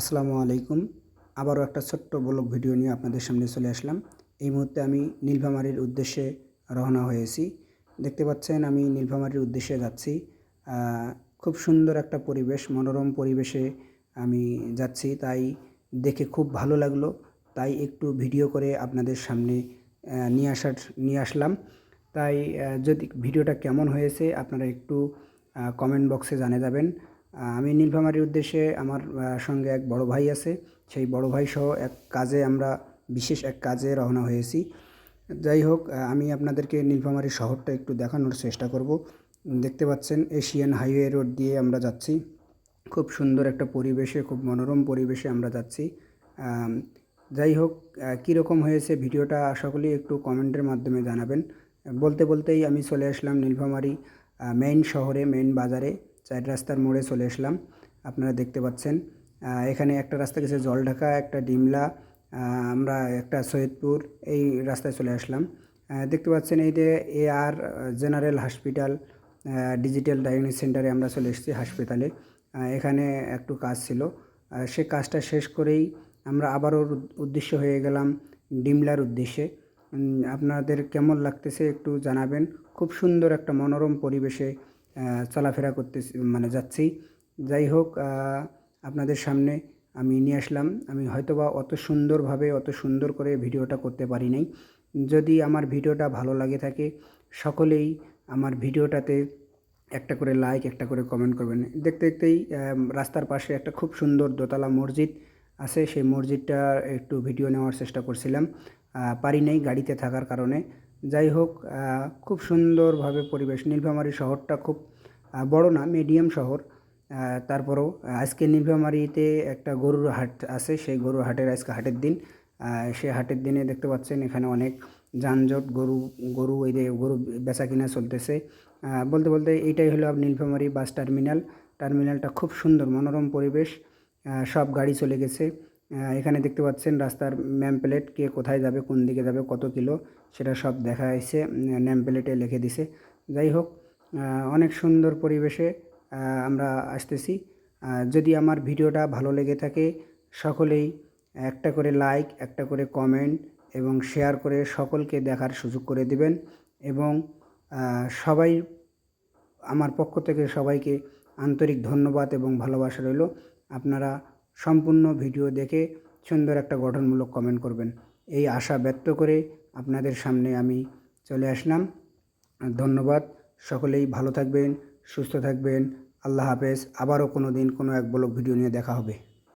আসসালামু আলাইকুম। আবারও একটা ছোট্ট ব্লগ ভিডিও নিয়ে আপনাদের সামনে চলে আসলাম। এই মুহূর্তে আমি নীলফামারীর উদ্দেশ্যে রওনা হয়েছি। দেখতে পাচ্ছেন, আমি নীলফামারীর উদ্দেশ্যে যাচ্ছি। খুব সুন্দর একটা পরিবেশ, মনোরম পরিবেশে আমি যাচ্ছি। তাই দেখে খুব ভালো লাগল। তাই একটু ভিডিও করে আপনাদের সামনে নিয়ে আসার, নিয়ে আসলাম। তাই যদি ভিডিওটা কেমন হয়েছে, আপনারা একটু কমেন্ট বক্সে জানে যাবেন। আমি নীলফামারীর উদ্দেশ্যে আমার সঙ্গে এক বড় ভাই আছে। সেই বড় ভাই সহ এক কাজে আমরা বিশেষ এক কাজে রওনা হয়েছি। যাই হোক আমি আপনাদেরকে নীলফামারী শহরটা একটু দেখানোর চেষ্টা করব। দেখতে পাচ্ছেন, এশিয়ান হাইওয়ে রোড দিয়ে আমরা যাচ্ছি। খুব সুন্দর একটা পরিবেশে, খুব মনোরম পরিবেশে আমরা যাচ্ছি। যাই হোক কীরকম হয়েছে ভিডিওটা করি একটু কমেন্টের মাধ্যমে জানাবেন। বলতে বলতেই আমি চলে আসলাম নীলফামারী মেইন শহরে মেইন বাজারে। চার রাস্তার মোড়ে চলে আসলাম। আপনারা দেখতে পাচ্ছেন এখানে একটা রাস্তা গেছে জলঢাকা, একটা ডিমলা আমরা একটা সৈয়দপুর, এই রাস্তায় চলে আসলাম। দেখতে পাচ্ছেন এই যে A R general hospital digital diagnostic সেন্টারে আমরা চলে এসেছি হাসপাতালে। এখানে একটু কাজ ছিল। সে কাজটা শেষ করেই আমরা আবারও উদ- উদ্দেশ্য হয়ে গেলাম ডিমলার উদ্দেশ্যে। আপনাদের কেমন লাগতেছে একটু জানাবেন। খুব সুন্দর একটা মনোরম পরিবেশে চলাফেরা করতে মানে যাচ্ছি। যাই হোক আপনাদের সামনে আমি নিয়ে আসলাম। আমি হয়তোবা অত সুন্দরভাবে, অত সুন্দর করে ভিডিওটা করতে পারি নাই। যদি আমার ভিডিওটা ভালো লাগে থাকে, সকলেই আমার ভিডিওটাতে একটা করে লাইক একটা করে কমেন্ট করবেন। দেখতে দেখতেই রাস্তার পাশে একটা খুব সুন্দর দোতলা মসজিদ আছে। সেই মসজিদটা একটু ভিডিও নেওয়ার চেষ্টা করছিলাম। পারি নাই গাড়িতে থাকার কারণে। যাই হোক খুব সুন্দরভাবে পরিবেশ। নীলফামারী শহরটা খুব বড় না মিডিয়াম শহর। তারপরেও আজকে নীলফামারীতে একটা গরুর হাট আছে। সেই গরুর হাটের আজকে হাটের দিন। সে হাটের দিনে দেখতে পাচ্ছেন এখানে অনেক যানজট, গরু গরু এই যে গরু বেচা কিনা চলতেছে। বলতে বলতে এইটাই হলো নীলফামারী বাস টার্মিনাল। টার্মিনালটা খুব সুন্দর, মনোরম পরিবেশ। সব গাড়ি চলে গেছে। এখানে দেখতে পাচ্ছেন রাস্তার ম্যাম প্লেট, কে কোথায় যাবে, কোন দিকে যাবে, কত কিলো, সেটা সব দেখা যাচ্ছে ন্যাম প্লেটে লিখে দিছে। যাই হোক অনেক সুন্দর পরিবেশে আমরা আসতেছি। যদি আমার ভিডিওটা ভালো লেগে থাকে, সকলেই একটা করে লাইক একটা করে কমেন্ট এবং শেয়ার করে সকলকে দেখার সুযোগ করে দিবেন এবং সবাই আমার পক্ষ থেকে সবাইকে আন্তরিক ধন্যবাদ এবং ভালোবাসা রইল। আপনারা সম্পূর্ণ ভিডিও দেখে সুন্দর একটা গঠনমূলক কমেন্ট করবেন। এই আশা ব্যক্ত করে আপনাদের সামনে আমি চলে আসলাম। ধন্যবাদ। সকলেই ভালো থাকবেন, সুস্থ থাকবেন। আল্লাহ হাফেজ। আবারও কোনো দিন কোনো এক ব্লগ ভিডিও নিয়ে দেখা হবে।